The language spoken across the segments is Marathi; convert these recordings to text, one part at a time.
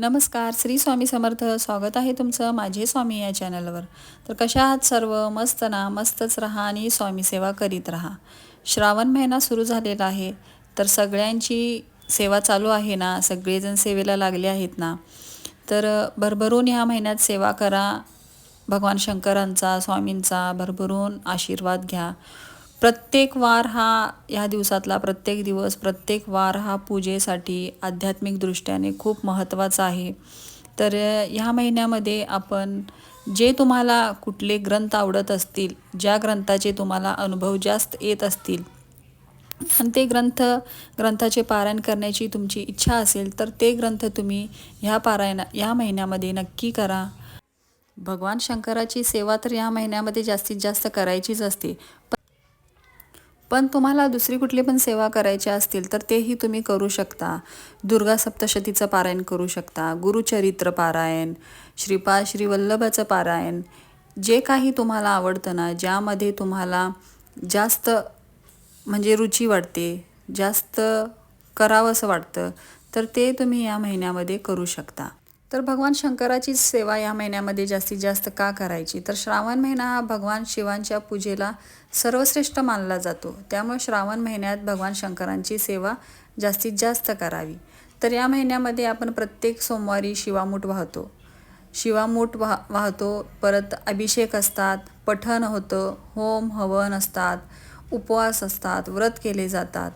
नमस्कार श्री स्वामी समर्थ. स्वागत आहे तुमचं माझे स्वामी या चॅनलवर. तर कशा आहात सर्व? मस्त ना? मस्तच राहा आणि स्वामी सेवा करीत राहा. श्रावण महिना सुरू झालेला आहे. तर सगळ्यांची सेवा चालू आहे ना? सगळेजण सेवेला लागले आहेत ना? तर भरभरून ह्या महिन्यात सेवा करा. भगवान शंकरांचा स्वामींचा भरभरून आशीर्वाद घ्या. प्रत्येक वार हा ह्या दिवसातला प्रत्येक दिवस प्रत्येक वार हा पूजेसाठी आध्यात्मिक दृष्ट्याने खूप महत्त्वाचा आहे. तर ह्या महिन्यामध्ये आपण जे तुम्हाला कुठले ग्रंथ आवडत असतील ज्या ग्रंथाचे तुम्हाला अनुभव जास्त येत असतील आणि ते ग्रंथ ग्रंथाचे पारायण करण्याची तुमची इच्छा असेल तर ते ग्रंथ तुम्ही ह्या पारायण ह्या महिन्यामध्ये नक्की करा. भगवान शंकराची सेवा तर या महिन्यामध्ये जास्तीत जास्त करायचीच असते. पण तुम्हाला दुसरी कुठली पण सेवा करायची असतील तर तेही तुम्ही करू शकता. दुर्गा सप्तशतीचं पारायण करू शकता. गुरुचरित्र पारायण श्रीपाद श्रीवल्लभाचं पारायण जे काही तुम्हाला आवडतं ना ज्यामध्ये तुम्हाला जास्त म्हणजे रुची वाटते जास्त करावंसं वाटतं तर ते तुम्ही या महिन्यामध्ये करू शकता. तर भगवान शंकराची सेवा या महिन्यामध्ये जास्तीत जास्त का करायची? तर श्रावण महिना हा भगवान शिवांच्या पूजेला सर्वश्रेष्ठ मानला जातो. त्यामुळे श्रावण महिन्यात भगवान शंकरांची सेवा जास्तीत जास्त करावी. तर या महिन्यामध्ये आपण प्रत्येक सोमवारी शिवामूठ वाहतो. शिवामूठ वाह वाहतो परत अभिषेक असतात पठण होतं होम हवन असतात उपवास असतात व्रत केले जातात.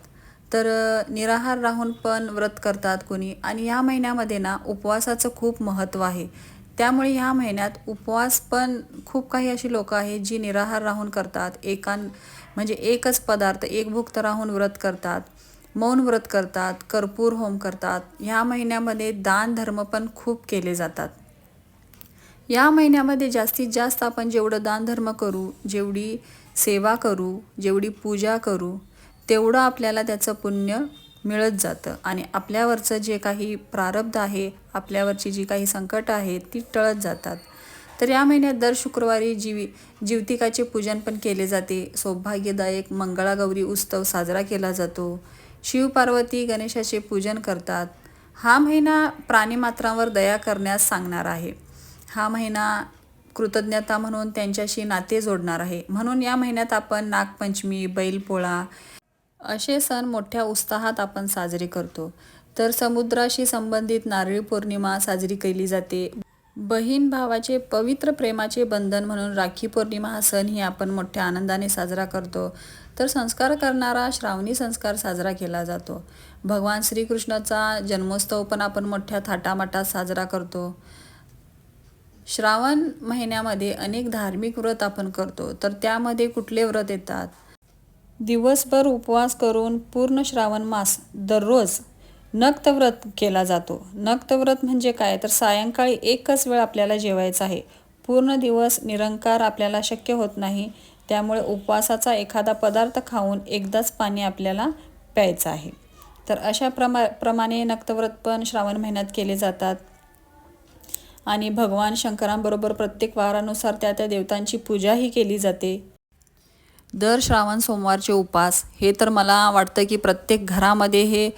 तर निराहार राहून पण व्रत करतात कुणी. आणि या महिन्यामध्ये ना उपवासाचं खूप महत्त्व आहे. त्यामुळे ह्या महिन्यात उपवास पण खूप काही अशी लोकं आहेत जी निराहार राहून करतात. एकान म्हणजे एकच पदार्थ एक भुक्त राहून व्रत करतात. मौन व्रत करतात कर्पूर होम करतात. ह्या महिन्यामध्ये दान धर्म पण खूप केले जातात. या महिन्यामध्ये जास्तीत जास्त आपण जेवढं दानधर्म करू जेवढी सेवा करू जेवढी पूजा करू तेवढं आपल्याला त्याचं पुण्य मिळत जातं. आणि आपल्यावरचं जे काही प्रारब्ध आहे आपल्यावरची जी काही संकटं आहेत ती टळत जातात. तर या महिन्यात दर शुक्रवारी जीवी जीवतिकाचे पूजन पण केले जाते. सौभाग्यदायक मंगळागौरी उत्सव साजरा केला जातो. शिवपार्वती गणेशाचे पूजन करतात. हा महिना प्राणीमात्रांवर दया करण्यास सांगणार आहे. हा महिना कृतज्ञता म्हणून त्यांच्याशी नाते जोडणार आहे. म्हणून या महिन्यात आपण नागपंचमी बैलपोळा असे सण मोठ्या उत्साहात आपण साजरे करतो. तर समुद्राशी संबंधित नारळी पौर्णिमा साजरी केली जाते. बहीण भावाचे पवित्र प्रेमाचे बंधन म्हणून राखी पौर्णिमा हा सणही आपण मोठ्या आनंदाने साजरा करतो. तर संस्कार करणारा श्रावणी संस्कार साजरा केला जातो. भगवान श्रीकृष्णाचा जन्मोत्सव पण आपण मोठ्या थाटामाटात साजरा करतो. श्रावण महिन्यामध्ये अनेक धार्मिक व्रत आपण करतो. तर त्यामध्ये कुठले व्रत येतात? दिवसभर उपवास करून पूर्ण श्रावण मास दररोज नक्तव्रत केला जातो. नक्तव्रत म्हणजे काय? तर सायंकाळी एकच वेळ आपल्याला जेवायचं आहे. पूर्ण दिवस निरंकार आपल्याला शक्य होत नाही. त्यामुळे उपवासाचा एखादा पदार्थ खाऊन एकदाच पाणी आपल्याला प्यायचं आहे. तर अशा प्रमा प्रमाणे नक्तव्रत पण श्रावण महिन्यात केले जातात. आणि भगवान शंकरांबरोबर प्रत्येक वारानुसार त्या त्या देवतांची पूजाही केली जाते. दर श्रावण सोमवारचे उपास हे तर मला वाटतं की प्रत्येक घरामध्ये हे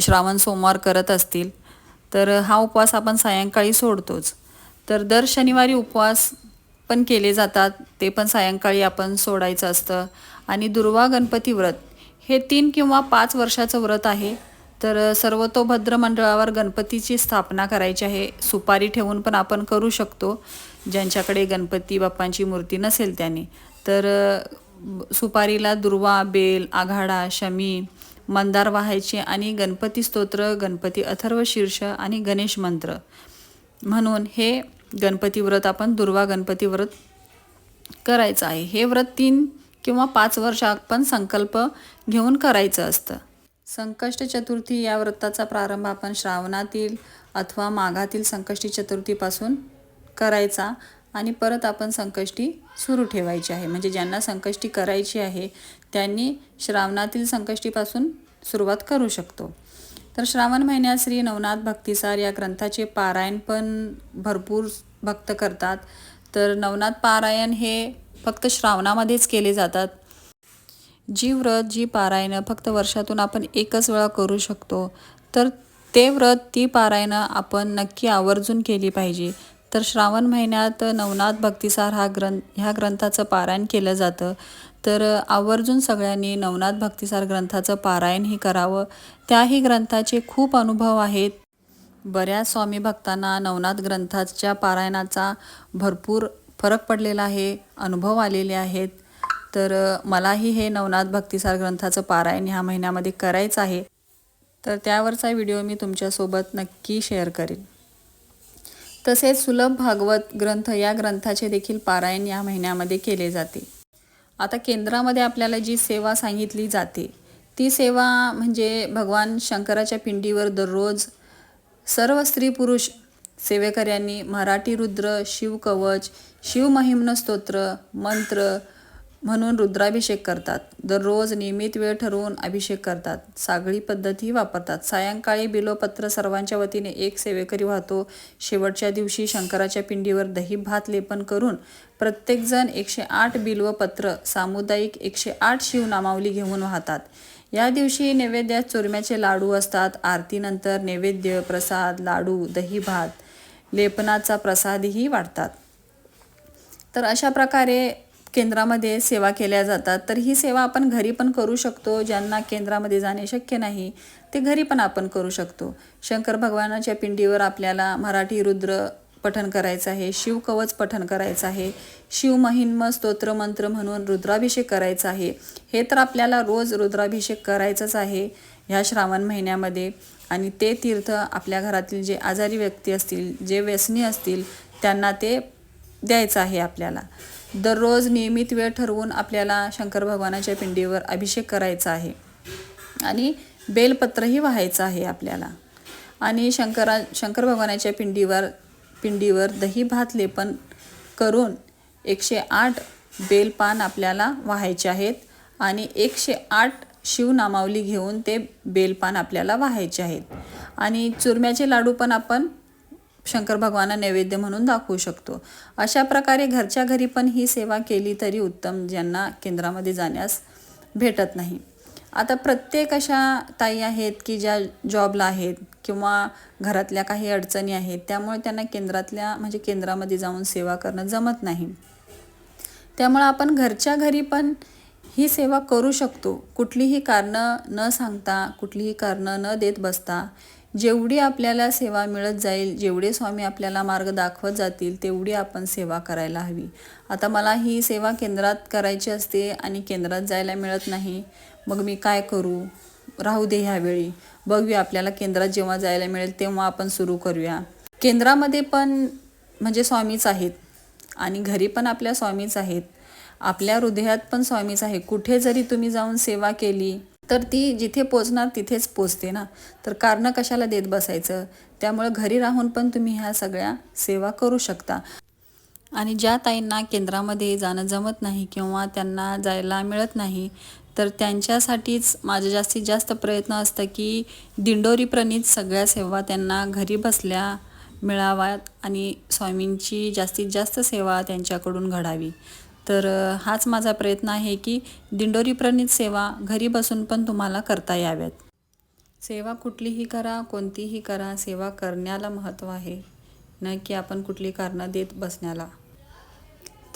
श्रावण सोमवार करत असतील. तर हा उपवास आपण सायंकाळी सोडतोच. तर दर शनिवारी उपवास पण केले जातात ते पण सायंकाळी आपण सोडायचं असतं. आणि दुर्वा गणपती व्रत हे तीन किंवा पाच वर्षाचं व्रत आहे. तर सर्वतोभद्र मंडळावर गणपतीची स्थापना करायची आहे सुपारी ठेवून पण आपण करू शकतो. ज्यांच्याकडे गणपती बाप्पांची मूर्ती नसेल त्याने. तर सुपारीला दुर्वा बेल आघाडा शमी मंदार वाहायचे आणि गणपती स्तोत्र गणपती अथर्व शीर्ष आणि गणेश मंत्र. म्हणून हे गणपती व्रत आपण दुर्वा गणपती व्रत करायचं आहे. हे व्रत तीन किंवा पाच वर्ष आपण संकल्प घेऊन करायचं असतं. संकष्ट चतुर्थी या व्रताचा प्रारंभ आपण श्रावणातील अथवा माघातील संकष्टी चतुर्थीपासून करायचा. आणि परत आपण संकष्टी सुरू ठेवायची आहे. म्हणजे ज्यांना संकष्टी करायची आहे त्यांनी श्रावणातील संकष्टीपासून सुरुवात करू शकतो. तर श्रावण महिन्यात श्री नवनाथ भक्तिसार या ग्रंथाचे पारायण पण भरपूर भक्त करतात. तर नवनाथ पारायण हे फक्त श्रावणामध्येच केले जातात. जी व्रत जी पारायणं फक्त वर्षातून आपण एकच वेळा करू शकतो. तर ते व्रत ती पारायणं आपण नक्की आवर्जून केली पाहिजे. तर श्रावण महिन्यात नवनाथ भक्तिसार हा ग्रंथ ह्या ग्रंथाचं पारायण केलं जातं. तर आवर्जून सगळ्यांनी नवनाथ भक्तिसार ग्रंथाचं पारायणही करावं. त्याही ग्रंथाचे खूप अनुभव आहेत. बऱ्याच स्वामी भक्तांना नवनाथ ग्रंथाच्या पारायणाचा भरपूर फरक पडलेला आहे अनुभव आलेले आहेत. तर मलाही हे नवनाथ भक्तिसार ग्रंथाचं पारायण ह्या महिन्यामध्ये करायचं आहे. तर त्यावरचा व्हिडिओ मी तुमच्यासोबत नक्की शेअर करेन. तसेच सुलभ भागवत ग्रंथ या ग्रंथाचे देखील पारायण या महिन्यामध्ये केले जाते. आता केंद्रामध्ये आपल्याला जी सेवा सांगितली जाते ती सेवा म्हणजे भगवान शंकराच्या पिंडीवर दररोज सर्व स्त्री पुरुष सेवेकऱ्यांनी मराठी रुद्र शिवकवच शिवमहिम्न स्तोत्र मंत्र म्हणून रुद्राभिषेक करतात. दररोज नियमित वेळ ठरवून अभिषेक करतात. सागळी पद्धतीही वापरतात. सायंकाळी बिलोपत्र सर्वांच्या वतीने एक सेवेकरी वाहतो. शेवटच्या दिवशी शंकराच्या पिंडीवर दही भात लेपन करून प्रत्येकजण एकशे आठ बिल्वपत्र सामुदायिक एकशे आठ शिवनामावली घेऊन वाहतात. या दिवशी नैवेद्यात चुरम्याचे लाडू असतात. आरतीनंतर नैवेद्य प्रसाद लाडू दही भात लेपनाचा प्रसादही वाढतात. तर अशा प्रकारे केंद्रामध्ये सेवा केल्या जातात तर ही सेवा आपण घरी पण करू शकतो ज्यांना केंद्रामध्ये जाणे शक्य नाही ते घरी पण आपण करू शकतो. शंकर भगवानाच्या पिंडीवर आपल्याला मराठी रुद्र पठन करायचं आहे शिवकवच पठन करायचं आहे शिवमहिन्म स्तोत्रमंत्र म्हणून रुद्राभिषेक करायचा आहे. हे तर आपल्याला रोज रुद्राभिषेक करायचंच आहे ह्या श्रावण महिन्यामध्ये. आणि ते तीर्थ आपल्या घरातील जे आजारी व्यक्ती असतील जे व्यसनी असतील त्यांना ते द्यायचं आहे आपल्याला. दररोज नियमित वेळ ठरवून आपल्याला शंकर भगवानाच्या पिंडीवर अभिषेक करायचा आहे. आणि बेलपत्रही व्हायचं आहे आपल्याला. आणि शंकरा शंकर भगवानाच्या पिंडीवर पिंडीवर दही भात लेपन करून एकशे आठ बेलपान आपल्याला व्हायचे आहेत आणि एकशे आठ शिवनामावली घेऊन ते बेलपान आपल्याला व्हायचे आहेत. आणि चुरम्याचे लाडू पण आपण शंकर भगवाना नैवेद्य म्हणून दाखवू शकतो. अशा प्रकारे घरच्या घरी पण ही सेवा केली तरी उत्तम ज्यांना केंद्रामध्ये जाण्यास भेटत नाही. आता प्रत्येक अशा ताई आहेत की ज्या जॉबला आहेत किंवा घरातल्या काही अडचणी आहेत त्यामुळे त्यांना केंद्रातल्या म्हणजे केंद्रामध्ये जाऊन सेवा करणं जमत नाही. त्यामुळं आपण घरच्या घरी पण ही सेवा करू शकतो. कुठलीही कारणं न सांगता कुठलीही कारणं न देत बसता जेवढी आपल्याला सेवा मिळत जाईल जेवढे स्वामी आपल्याला मार्ग दाखवत जातील तेवढी आपण सेवा करायला हवी. आता मला ही सेवा केंद्रात करायची असते आणि केंद्रात जायला मिळत नाही. मग मी काय करू? राहू दे ह्यावेळी. बघूया आपल्याला केंद्रात जेव्हा जायला मिळेल तेव्हा आपण सुरू करूया. केंद्रामध्ये पण म्हणजे स्वामीच आहेत आणि घरी पण आपल्या स्वामीच आहेत. आपल्या हृदयात पण स्वामीच आहे. कुठे जरी तुम्ही जाऊन सेवा केली तर ती जिथे पोचणार तिथेच पोचते ना. तर कारणं कशाला देत बसायचं? त्यामुळं घरी राहून पण तुम्ही ह्या सगळ्या सेवा करू शकता. आणि ज्या ताईंना केंद्रामध्ये जाणं जमत नाही किंवा त्यांना जायला मिळत नाही तर त्यांच्यासाठीच माझं जास्तीत जास्त प्रयत्न असतं की दिंडोरी प्रणित सगळ्या सेवा त्यांना घरी बसल्या मिळाव्यात आणि स्वामींची जास्तीत जास्त सेवा त्यांच्याकडून घडावी. तर हाच माझा प्रयत्न आहे की दिंडोरी प्रणित सेवा घरी बसून पण तुम्हाला करता याव्यात. सेवा कुठलीही करा कोणतीही करा सेवा करण्याला महत्त्व आहे. न की आपण कुठली कारणं देत बसण्याला.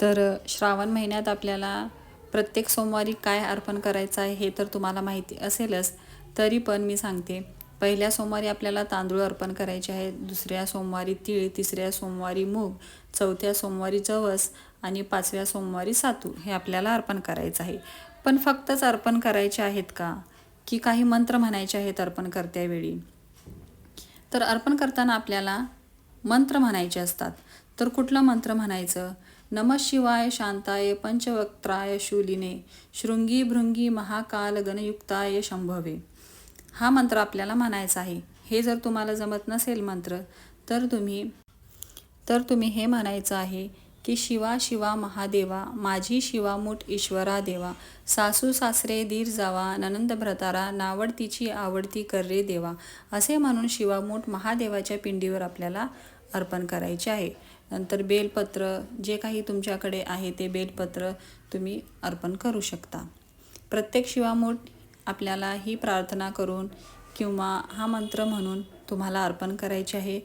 तर श्रावण महिन्यात आपल्याला प्रत्येक सोमवारी काय अर्पण करायचं आहे हे तर तुम्हाला माहिती असेलच. तरी पण मी सांगते पहिल्या सोमवारी आपल्याला तांदूळ अर्पण करायचे आहेत दुसऱ्या सोमवारी तीळ तिसऱ्या सोमवारी मूग चौथ्या सोमवारी जवस आणि पाचव्या सोमवारी सातू हे आपल्याला अर्पण करायचं आहे. पण फक्तच अर्पण करायचे आहेत का? की काही मंत्र म्हणायचे आहेत अर्पण करत्यावेळी तर अर्पण करताना आपल्याला मंत्र म्हणायचे असतात. तर कुठलं मंत्र म्हणायचं? नम शिवाय शांताय पंचवक्त्राय शूलिने शृंगी भृंगी महाकाल गणयुक्ताय शंभवे. हा मंत्र आपल्याला म्हणायचा आहे. हे जर तुम्हाला जमत नसेल मंत्र तर तुम्ही तर तुम्ही हे म्हणायचं आहे की शिवा शिवा महादेवा माझी शिवामूठ ईश्वरा देवा सासू सासरे दीर जावा ननंद भ्रतारा नावडतीची आवडती कर्रे देवा असे म्हणून शिवामूठ महादेवाच्या पिंडीवर आपल्याला अर्पण करायचे आहे. नंतर बेलपत्र जे काही तुमच्याकडे आहे ते बेलपत्र तुम्ही अर्पण करू शकता. प्रत्येक शिवामूठ आपल्याला ही प्रार्थना करून किंवा हा मंत्र म्हणून तुम्हाला अर्पण करायचे आहे.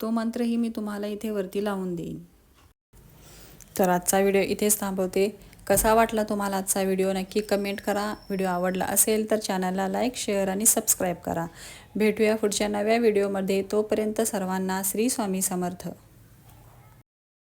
तो मंत्रही मी तुम्हाला इथे वरती लावून देईन. तर आजचा व्हिडिओ इथेच थांबवते. कसा वाटला तुम्हाला आजचा व्हिडिओ? नक्की कमेंट करा. व्हिडिओ आवडला असेल तर चॅनलला लाईक शेअर आणि सबस्क्राईब करा. भेटूया पुढच्या नव्या व्हिडिओमध्ये. तोपर्यंत सर्वांना श्री स्वामी समर्थ.